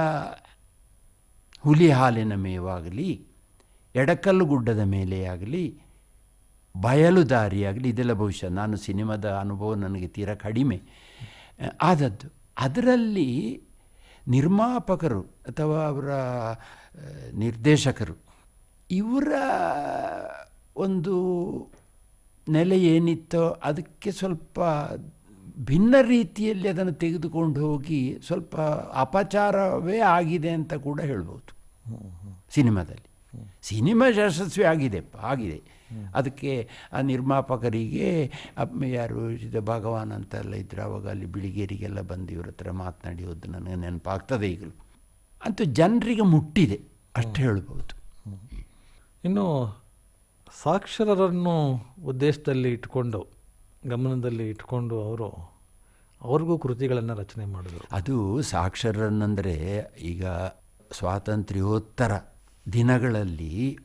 ಹುಲಿ ಹಾಲಿನ ಮೇವಾಗಲಿ ಎಡಕಲ್ಲು ಗುಡ್ಡದ ಮೇಲೆ ಆಗಲಿ ಬಯಲು ದಾರಿಯಾಗಲಿ ಇದೆಲ್ಲ ಬಹುಶಃ ನಾನು ಸಿನಿಮಾದ ಅನುಭವ ನನಗೆ ತೀರ ಕಡಿಮೆ. ಆದದ್ದು ಅದರಲ್ಲಿ ನಿರ್ಮಾಪಕರು ಅಥವಾ ಅವರ ನಿರ್ದೇಶಕರು ಇವರ ಒಂದು ನೆಲೆ ಏನಿತ್ತೋ ಅದಕ್ಕೆ ಸ್ವಲ್ಪ ಭಿನ್ನ ರೀತಿಯಲ್ಲಿ ಅದನ್ನು ತೆಗೆದುಕೊಂಡು ಹೋಗಿ ಸ್ವಲ್ಪ ಅಪಚಾರವೇ ಆಗಿದೆ ಅಂತ ಕೂಡ ಹೇಳ್ಬೋದು. ಸಿನಿಮಾದಲ್ಲಿ. ಸಿನಿಮಾ ಯಶಸ್ವಿ ಆಗಿದೆ ಆಗಿದೆ. ಅದಕ್ಕೆ ಆ ನಿರ್ಮಾಪಕರಿಗೆ ಯಾರು ಇದು ಭಗವಾನ್ ಅಂತೆಲ್ಲ ಇದ್ರು ಅವಾಗ ಅಲ್ಲಿ ಬಿಳಿಗೇರಿಗೆಲ್ಲ ಬಂದು ಇವ್ರ ಹತ್ರ ಮಾತನಾಡಿ ಹೋದ್ದು ನನಗೆ ನೆನಪಾಗ್ತದೆ ಈಗಲೂ. ಅಂತೂ ಜನರಿಗೆ ಮುಟ್ಟಿದೆ ಅಷ್ಟು ಹೇಳ್ಬೋದು. ಇನ್ನು ಸಾಕ್ಷರರನ್ನು ಉದ್ದೇಶದಲ್ಲಿ ಇಟ್ಕೊಂಡು ಗಮನದಲ್ಲಿ ಇಟ್ಕೊಂಡು ಅವರು ಅವ್ರಿಗೂ ಕೃತಿಗಳನ್ನು ರಚನೆ ಮಾಡಿದರು. ಅದು ಸಾಕ್ಷರರನ್ನಂದರೆ ಈಗ ಸ್ವಾತಂತ್ರ್ಯೋತ್ತರ. ದಿನಗಳಲ್ಲಿ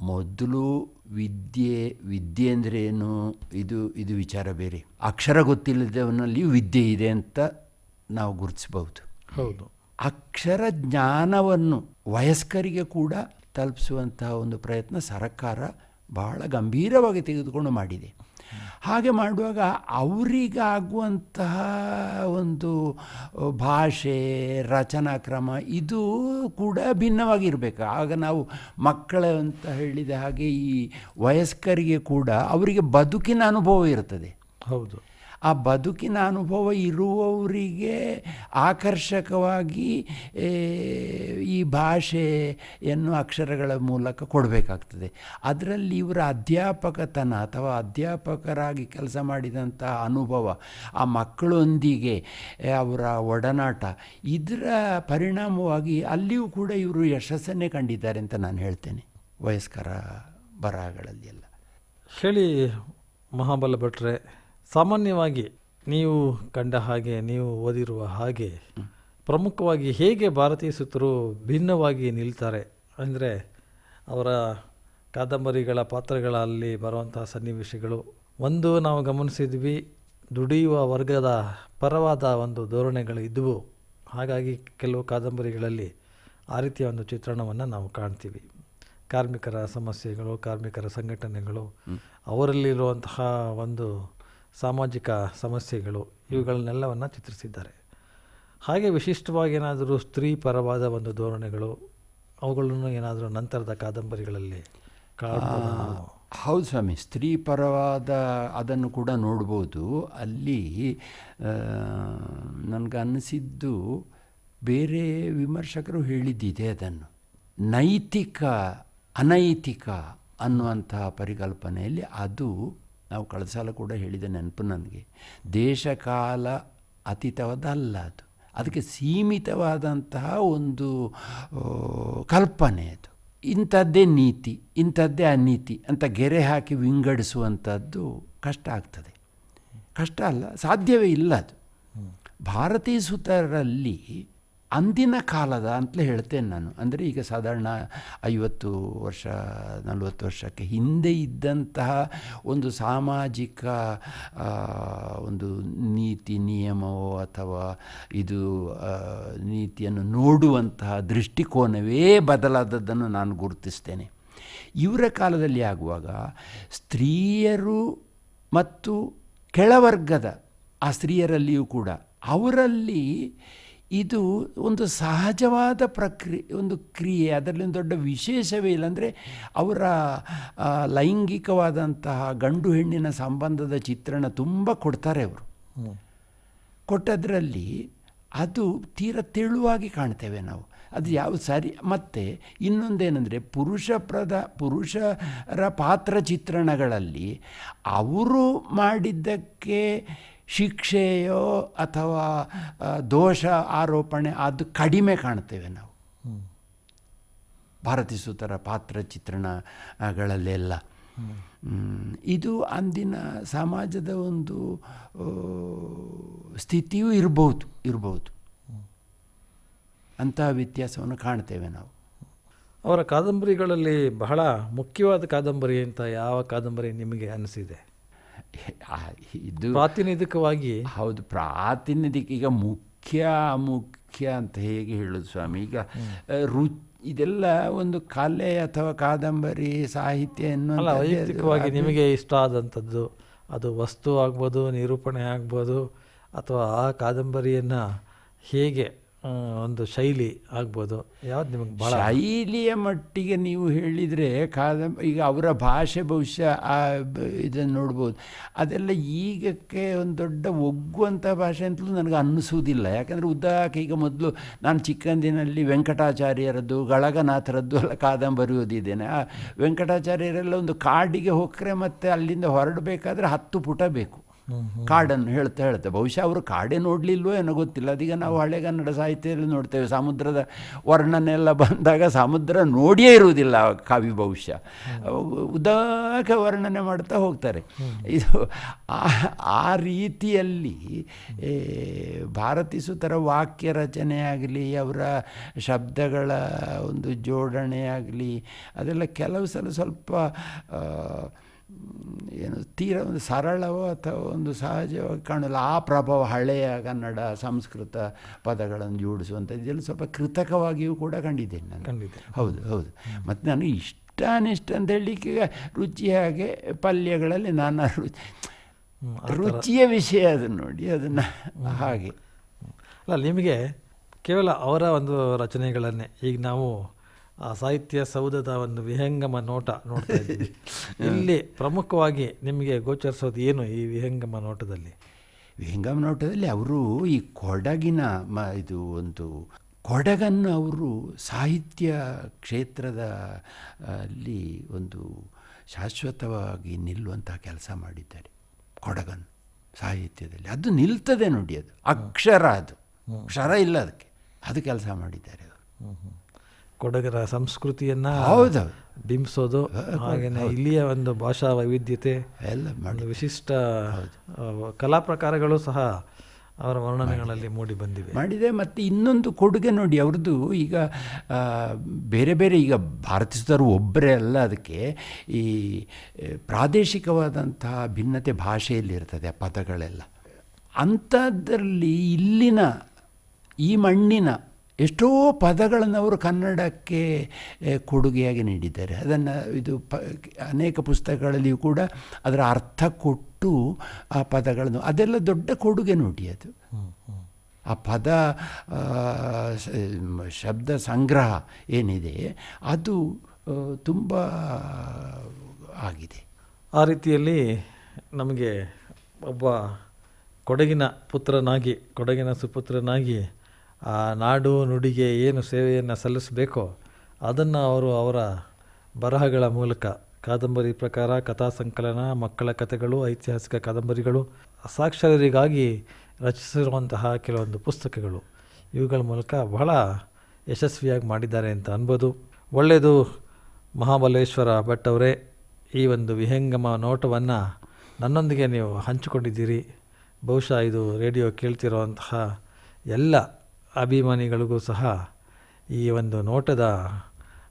ಮೊದಲು ವಿದ್ಯೆ ವಿದ್ಯೆ ಅಂದರೆ ಏನು? ಇದು ಇದು ವಿಚಾರ ಬೇರೆ. ಅಕ್ಷರ ಗೊತ್ತಿಲ್ಲದವನಲ್ಲಿ ವಿದ್ಯೆ ಇದೆ ಅಂತ ನಾವು ಗುರುತಿಸಬಹುದು. ಹೌದು. ಅಕ್ಷರ ಜ್ಞಾನವನ್ನು ವಯಸ್ಕರಿಗೆ ಕೂಡ ತಲುಪಿಸುವಂತಹ ಒಂದು ಪ್ರಯತ್ನ ಸರ್ಕಾರ ಬಹಳ ಗಂಭೀರವಾಗಿ ತೆಗೆದುಕೊಂಡು ಮಾಡಿದೆ. ಹಾಗೆ ಮಾಡುವಾಗ ಅವರಿಗಾಗುವಂತಹ ಒಂದು ಭಾಷೆ, ರಚನಾ ಕ್ರಮ ಇದು ಕೂಡ ಭಿನ್ನವಾಗಿರಬೇಕು. ಆಗ ನಾವು ಮಕ್ಕಳ ಅಂತ ಹೇಳಿದ ಹಾಗೆ ಈ ವಯಸ್ಕರಿಗೆ ಕೂಡ ಅವರಿಗೆ ಬದುಕಿನ ಅನುಭವ ಇರ್ತದೆ. ಹೌದು. ಆ ಬದುಕಿನ ಅನುಭವ ಇರುವವರಿಗೆ ಆಕರ್ಷಕವಾಗಿ ಈ ಭಾಷೆಯನ್ನು ಅಕ್ಷರಗಳ ಮೂಲಕ ಕೊಡಬೇಕಾಗ್ತದೆ. ಅದರಲ್ಲಿ ಇವರ ಅಧ್ಯಾಪಕತನ ಅಥವಾ ಅಧ್ಯಾಪಕರಾಗಿ ಕೆಲಸ ಮಾಡಿದಂಥ ಅನುಭವ, ಆ ಮಕ್ಕಳೊಂದಿಗೆ ಅವರ ಒಡನಾಟ, ಇದರ ಪರಿಣಾಮವಾಗಿ ಅಲ್ಲಿಯೂ ಕೂಡ ಇವರು ಯಶಸ್ಸನ್ನೇ ಕಂಡಿದ್ದಾರೆ ಅಂತ ನಾನು ಹೇಳ್ತೇನೆ, ವಯಸ್ಕರ ಬರಹಗಳಲ್ಲಿ ಎಲ್ಲ ಹೇಳಿ ಮಹಾಬಲ ಭಟ್ರೆ ಸಾಮಾನ್ಯವಾಗಿ ನೀವು ಕಂಡ ಹಾಗೆ ನೀವು ಓದಿರುವ ಹಾಗೆ ಪ್ರಮುಖವಾಗಿ ಹೇಗೆ ಭಾರತೀಯ ಸುತ್ತರು ಭಿನ್ನವಾಗಿ ನಿಲ್ತಾರೆ ಅಂದರೆ ಅವರ ಕಾದಂಬರಿಗಳ ಪಾತ್ರಗಳಲ್ಲಿ ಬರುವಂತಹ ಸನ್ನಿವೇಶಗಳು. ಒಂದು ನಾವು ಗಮನಿಸಿದ್ವಿ ದುಡಿಯುವ ವರ್ಗದ ಪರವಾದ ಒಂದು ಧೋರಣೆಗಳು ಇದ್ದವು ಹಾಗಾಗಿ ಕೆಲವು ಕಾದಂಬರಿಗಳಲ್ಲಿ ಆ ರೀತಿಯ ಒಂದು ಚಿತ್ರಣವನ್ನು ನಾವು ಕಾಣ್ತೀವಿ. ಕಾರ್ಮಿಕರ ಸಮಸ್ಯೆಗಳು ಕಾರ್ಮಿಕರ ಸಂಘಟನೆಗಳು ಅವರಲ್ಲಿರುವಂತಹ ಒಂದು ಸಾಮಾಜಿಕ ಸಮಸ್ಯೆಗಳು ಇವುಗಳನ್ನೆಲ್ಲವನ್ನು ಚಿತ್ರಿಸಿದ್ದಾರೆ ಹಾಗೆ ವಿಶಿಷ್ಟವಾಗಿ ಏನಾದರೂ ಸ್ತ್ರೀ ಪರವಾದ ಒಂದು ಧೋರಣೆಗಳು ಅವುಗಳನ್ನು ಏನಾದರೂ ನಂತರದ ಕಾದಂಬರಿಗಳಲ್ಲಿ? ಹೌದು ಸ್ವಾಮಿ ಸ್ತ್ರೀ ಪರವಾದ ಅದನ್ನು ಕೂಡ ನೋಡ್ಬೋದು ಅಲ್ಲಿ ನನಗೆ ಅನ್ನಿಸಿದ್ದು ಬೇರೆ ವಿಮರ್ಶಕರು ಹೇಳಿದ್ದಿದೆ ಅದನ್ನು ನೈತಿಕ ಅನೈತಿಕ ಅನ್ನುವಂತಹ ಪರಿಕಲ್ಪನೆಯಲ್ಲಿ ಅದು ನಾವು ಕಳೆದ ಸಲ ಕೂಡ ಹೇಳಿದ ನೆನಪು ನನಗೆ. ದೇಶಕಾಲ ಅತೀತವಾದಲ್ಲ ಅದು. ಅದಕ್ಕೆ ಸೀಮಿತವಾದಂತಹ ಒಂದು ಕಲ್ಪನೆ ಅದು. ಇಂಥದ್ದೇ ನೀತಿ, ಇಂಥದ್ದೇ ಅನೀತಿ ಅಂತ ಗೆರೆ ಹಾಕಿ ವಿಂಗಡಿಸುವಂಥದ್ದು ಕಷ್ಟ ಆಗ್ತದೆ. ಕಷ್ಟ ಅಲ್ಲ, ಸಾಧ್ಯವೇ ಇಲ್ಲ ಅದು. ಭಾರತೀಯ ಸುತರಲ್ಲಿ ಅಂದಿನ ಕಾಲದ ಅಂತಲೇ ಹೇಳ್ತೇನೆ ನಾನು. ಅಂದರೆ ಈಗ ಸಾಧಾರಣ ಐವತ್ತು ವರ್ಷ, ನಲವತ್ತು ವರ್ಷಕ್ಕೆ ಹಿಂದೆ ಇದ್ದಂತಹ ಒಂದು ಸಾಮಾಜಿಕ ಒಂದು ನೀತಿ, ನಿಯಮವೋ ಅಥವಾ ಇದು ನೀತಿಯನ್ನು ನೋಡುವಂತಹ ದೃಷ್ಟಿಕೋನವೇ ಬದಲಾದದ್ದನ್ನು ನಾನು ಗುರುತಿಸ್ತೇನೆ. ಇವರ ಕಾಲದಲ್ಲಿ ಆಗುವಾಗ ಸ್ತ್ರೀಯರು ಮತ್ತು ಕೆಳವರ್ಗದ ಆ ಸ್ತ್ರೀಯರಲ್ಲಿಯೂ ಕೂಡ ಅವರಲ್ಲಿ ಇದು ಒಂದು ಸಹಜವಾದ ಪ್ರಕ್ರಿಯೆ ಒಂದು ಕ್ರಿಯೆ ಅದರಲ್ಲಿ ಒಂದು ದೊಡ್ಡ ವಿಶೇಷವೇ ಇಲ್ಲ. ಅಂದರೆ ಅವರ ಲೈಂಗಿಕವಾದಂತಹ ಗಂಡು ಹೆಣ್ಣಿನ ಸಂಬಂಧದ ಚಿತ್ರಣ ತುಂಬ ಕೊಡ್ತಾರೆ ಅವರು. ಕೊಟ್ಟದ್ರಲ್ಲಿ ಅದು ತೀರ ತೆಳುವಾಗಿ ಕಾಣ್ತೇವೆ ನಾವು. ಅದು ಯಾವ ಸರಿ ಮತ್ತು ಇನ್ನೊಂದೇನೆಂದರೆ ಪುರುಷ ಪ್ರದ ಪುರುಷರ ಪಾತ್ರ ಚಿತ್ರಣಗಳಲ್ಲಿ ಅವರು ಮಾಡಿದ್ದಕ್ಕೆ ಶಿಕ್ಷೆಯೋ ಅಥವಾ ದೋಷ ಆರೋಪಣೆ ಅದು ಕಡಿಮೆ ಕಾಣ್ತೇವೆ ನಾವು. ಭಾರತೀಯ ಸೂತರ ಪಾತ್ರ ಚಿತ್ರಣಗಳಲ್ಲೆಲ್ಲ. ಇದು ಅಂದಿನ ಸಮಾಜದ ಒಂದು ಸ್ಥಿತಿಯೂ ಇರಬಹುದು ಇರಬಹುದು ಅಂತಹ ವ್ಯತ್ಯಾಸವನ್ನು ಕಾಣ್ತೇವೆ ನಾವು. ಅವರ ಕಾದಂಬರಿಗಳಲ್ಲಿ ಬಹಳ ಮುಖ್ಯವಾದ ಕಾದಂಬರಿ ಅಂತ ಯಾವ ಕಾದಂಬರಿ ನಿಮಗೆ ಅನಿಸಿದೆ? ಇದು ಪ್ರಾತಿನಿಧಿಕವಾಗಿ ಹೌದು ಪ್ರಾತಿನಿಧಿಕ ಈಗ ಮುಖ್ಯ ಅಮುಖ್ಯ ಅಂತ ಹೇಗೆ ಹೇಳೋದು ಸ್ವಾಮಿ? ಈಗ ರು ಇದೆಲ್ಲ ಒಂದು ಕಲೆ ಅಥವಾ ಕಾದಂಬರಿ ಸಾಹಿತ್ಯ ಅದು- ವೈಯಕ್ತಿಕವಾಗಿ ನಿಮಗೆ ಇಷ್ಟ ಆದಂಥದ್ದು ಅದು ವಸ್ತು ಆಗ್ಬೋದು ನಿರೂಪಣೆ ಆಗ್ಬೋದು ಅಥವಾ ಆ ಕಾದಂಬರಿಯನ್ನು ಹೇಗೆ ಒಂದು ಶೈಲಿ ಆಗ್ಬೋದು. ಯಾವ್ದು ನಿಮಗೆ ಭಾಳ ಶೈಲಿಯ ಮಟ್ಟಿಗೆ ನೀವು ಹೇಳಿದರೆ ಕಾದಂಬ ಈಗ ಅವರ ಭಾಷೆ ಬಹುಶಃ ಆ ಇದನ್ನು ನೋಡ್ಬೋದು. ಅದೆಲ್ಲ ಈಗಕ್ಕೆ ಒಂದು ದೊಡ್ಡ ಒಗ್ಗುವಂಥ ಭಾಷೆ ಅಂತಲೂ ನನಗೆ ಅನ್ನಿಸುವುದಿಲ್ಲ. ಯಾಕಂದರೆ ಉದಾಹರಣೆ ಈಗ ಮೊದಲು ನಾನು ಚಿಕ್ಕಂದಿನಲ್ಲಿ ವೆಂಕಟಾಚಾರ್ಯರದ್ದು, ಗಳಗನಾಥರದ್ದು ಎಲ್ಲ ಕಾದಂಬರಿ ಓದಿದ್ದೇನೆ. ಆ, ವೆಂಕಟಾಚಾರ್ಯರೆಲ್ಲ ಒಂದು ಕಾಡಿಗೆ ಹೋಗ್ರೆ ಮತ್ತು ಅಲ್ಲಿಂದ ಹೊರಡಬೇಕಾದ್ರೆ ಹತ್ತು ಪುಟ ಬೇಕು. ಕಾಡನ್ನು ಹೇಳ್ತಾ ಹೇಳ್ತಾ ಬಹುಶಃ ಅವರು ಕಾಡೇ ನೋಡಲಿಲ್ವೋ ಏನೋ ಗೊತ್ತಿಲ್ಲ. ಅದೀಗ ನಾವು ಹಳೆಗನ್ನಡ ಸಾಹಿತ್ಯದಲ್ಲಿ ನೋಡ್ತೇವೆ. ಸಮುದ್ರದ ವರ್ಣನೆ ಎಲ್ಲ ಬಂದಾಗ ಸಮುದ್ರ ನೋಡಿಯೇ ಇರುವುದಿಲ್ಲ ಕಾವಿ ಬಹುಶಃ. ಉದಾಕ ವರ್ಣನೆ ಮಾಡ್ತಾ ಹೋಗ್ತಾರೆ. ಇದು ಆ- ಆ ರೀತಿಯಲ್ಲಿ ಏ, ಭಾರತೀ ಸುತರ ವಾಕ್ಯ ರಚನೆ ಆಗಲಿ ಅವರ ಶಬ್ದಗಳ ಒಂದು ಜೋಡಣೆ ಆಗಲಿ ಅದೆಲ್ಲ ಕೆಲವು ಸಲ ಸ್ವಲ್ಪ ಏನು ತೀರ ಒಂದು ಸರಳವೋ ಅಥವಾ ಒಂದು ಸಹಜವಾಗಿ ಕಾಣಲ್ಲ. ಆ ಪ್ರಭಾವ ಹಳೆಯ ಕನ್ನಡ ಸಂಸ್ಕೃತ ಪದಗಳನ್ನು ಜೋಡಿಸುವಂಥದ್ದು ಇದೆಲ್ಲ ಸ್ವಲ್ಪ ಕೃತಕವಾಗಿಯೂ ಕೂಡ ಕಂಡಿದ್ದೇನೆ ನಾನು. ಹೌದು ಹೌದು. ಮತ್ತು ನಾನು ಇಷ್ಟ ಅನಿಷ್ಟ ಅಂತ ಹೇಳಲಿಕ್ಕೆ ಈಗ ರುಚಿ ಹಾಗೆ ಪಲ್ಯಗಳಲ್ಲಿ ನಾನು ರುಚಿ ರುಚಿಯ ವಿಷಯ ಅದನ್ನು ನೋಡಿ ಅದನ್ನು ಹಾಗೆ. ಅಲ್ಲ ನಿಮಗೆ ಕೇವಲ ಅವರ ಒಂದು ರಚನೆಗಳನ್ನೇ ಈಗ ನಾವು ಆ ಸಾಹಿತ್ಯ ಸೌಧದ ಒಂದು ವಿಹಂಗಮ ನೋಟ ನೋಡ್ತಾ ಇದ್ದೀವಿ. ಇಲ್ಲಿ ಪ್ರಮುಖವಾಗಿ ನಿಮಗೆ ಗೋಚರಿಸೋದು ಏನು ಈ ವಿಹಂಗಮ ನೋಟದಲ್ಲಿ? ವಿಹಂಗಮ ನೋಟದಲ್ಲಿ ಅವರು ಈ ಕೊಡಗಿನ ಮ ಇದು ಒಂದು ಕೊಡಗನ್ನು ಅವರು ಸಾಹಿತ್ಯ ಕ್ಷೇತ್ರದ ಅಲ್ಲಿ ಒಂದು ಶಾಶ್ವತವಾಗಿ ನಿಲ್ಲುವಂಥ ಕೆಲಸ ಮಾಡಿದ್ದಾರೆ. ಕೊಡಗನ್ನು ಸಾಹಿತ್ಯದಲ್ಲಿ. ಅದು ನಿಲ್ತದೆ ನೋಡಿ ಅದು. ಅಕ್ಷರ ಅದು. ಅಕ್ಷರ ಇಲ್ಲ ಅದಕ್ಕೆ. ಅದು ಕೆಲಸ ಮಾಡಿದ್ದಾರೆ ಅವರು. ಕೊಡಗರ ಸಂಸ್ಕೃತಿಯನ್ನ ಹೌದು. ಬಿಂಬಿಸೋದು ಹಾಗೆ ಇಲ್ಲಿಯ ಒಂದು ಭಾಷಾ ವೈವಿಧ್ಯತೆ ಎಲ್ಲ ಒಂದು ವಿಶಿಷ್ಟ ಕಲಾ ಪ್ರಕಾರಗಳು ಸಹ ಅವರ ವರ್ಣನೆಗಳಲ್ಲಿ ಮೂಡಿ ಬಂದಿವೆ. ಮಾಡಿದೆ ಮತ್ತು ಇನ್ನೊಂದು ಕೊಡುಗೆ ನೋಡಿ ಅವ್ರದ್ದು ಈಗ ಬೇರೆ ಬೇರೆ ಈಗ ಭಾರತಿಸಿದವರು ಒಬ್ಬರೇ ಅಲ್ಲ ಅದಕ್ಕೆ ಈ ಪ್ರಾದೇಶಿಕವಾದಂತಹ ಭಿನ್ನತೆ ಭಾಷೆಯಲ್ಲಿರ್ತದೆ ಆ ಪದಗಳೆಲ್ಲ. ಅಂಥದ್ರಲ್ಲಿ ಇಲ್ಲಿನ ಈ ಮಣ್ಣಿನ ಎಷ್ಟೋ ಪದಗಳನ್ನು ಅವರು ಕನ್ನಡಕ್ಕೆ ಕೊಡುಗೆಯಾಗಿ ನೀಡಿದ್ದಾರೆ. ಅದನ್ನು ಇದು ಪ, ಅನೇಕ ಪುಸ್ತಕಗಳಲ್ಲಿಯೂ ಕೂಡ ಅದರ ಅರ್ಥ ಕೊಟ್ಟು ಆ ಪದಗಳನ್ನು, ಅದೆಲ್ಲ ದೊಡ್ಡ ಕೊಡುಗೆ ನೋಡಿ ಅದು. ಆ ಪದ ಶಬ್ದ ಸಂಗ್ರಹ ಏನಿದೆ, ಅದು ತುಂಬ ಆಗಿದೆ. ಆ ರೀತಿಯಲ್ಲಿ ನಮಗೆ ಒಬ್ಬ ಕೊಡಗಿನ ಪುತ್ರನಾಗಿ, ಕೊಡಗಿನ ಸುಪುತ್ರನಾಗಿ ನಾಡು ನುಡಿಗೆ ಏನು ಸೇವೆಯನ್ನು ಸಲ್ಲಿಸಬೇಕೋ ಅದನ್ನು ಅವರು ಅವರ ಬರಹಗಳ ಮೂಲಕ, ಕಾದಂಬರಿ ಪ್ರಕಾರ ಕಥಾ ಸಂಕಲನ, ಮಕ್ಕಳ ಕಥೆಗಳು, ಐತಿಹಾಸಿಕ ಕಾದಂಬರಿಗಳು ಸಾಕ್ಷರರಿಗಾಗಿ ರಚಿಸಿರುವಂತಹ ಕೆಲವೊಂದು ಪುಸ್ತಕಗಳು. ಇವುಗಳ ಮೂಲಕ ಬಹಳ ಯಶಸ್ವಿಯಾಗಿ ಮಾಡಿದ್ದಾರೆ ಅಂತ ಅನ್ಬೋದು. ಒಳ್ಳೆಯದು ಮಹಾಬಲೇಶ್ವರ ಭಟ್ ಅವರೇ, ಈ ಒಂದು ವಿಹಂಗಮ ನೋಟವನ್ನು ನನ್ನೊಂದಿಗೆ ನೀವು ಹಂಚಿಕೊಂಡಿದ್ದೀರಿ. ಬಹುಶಃ ಇದು ರೇಡಿಯೋ ಕೇಳ್ತಿರೋಂತಹ ಎಲ್ಲ ಅಭಿಮಾನಿಗಳಿಗೂ ಸಹ ಈ ಒಂದು ನೋಟದ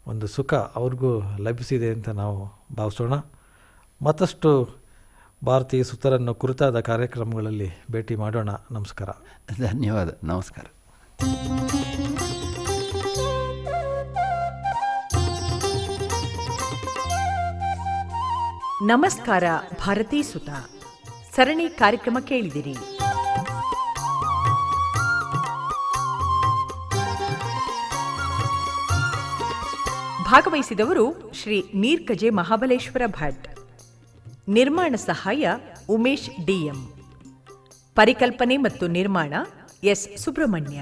ಒಂದು ಸುಖ ಅವ್ರಿಗೂ ಲಭಿಸಿದೆ ಅಂತ ನಾವು ಭಾವಿಸೋಣ. ಮತ್ತಷ್ಟು ಭಾರತೀಯ ಸುತ್ತರನ್ನು ಕುರಿತಾದ ಕಾರ್ಯಕ್ರಮಗಳಲ್ಲಿ ಭೇಟಿ ಮಾಡೋಣ. ನಮಸ್ಕಾರ. ಧನ್ಯವಾದ. ನಮಸ್ಕಾರ. ನಮಸ್ಕಾರ ಭಾರತೀ ಸುತ ಸರಣಿ ಕಾರ್ಯಕ್ರಮ ಕೇಳಿದಿರಿ. ಭಾಗವಹಿಸಿದವರು ಶ್ರೀ ನೀರ್ಕಜೆ ಮಹಾಬಲೇಶ್ವರ ಭಟ್. ನಿರ್ಮಾಣ ಸಹಾಯ ಉಮೇಶ್ ಡಿಎಂ ಪರಿಕಲ್ಪನೆ ಮತ್ತು ನಿರ್ಮಾಣ ಎಸ್ ಸುಬ್ರಹ್ಮಣ್ಯ.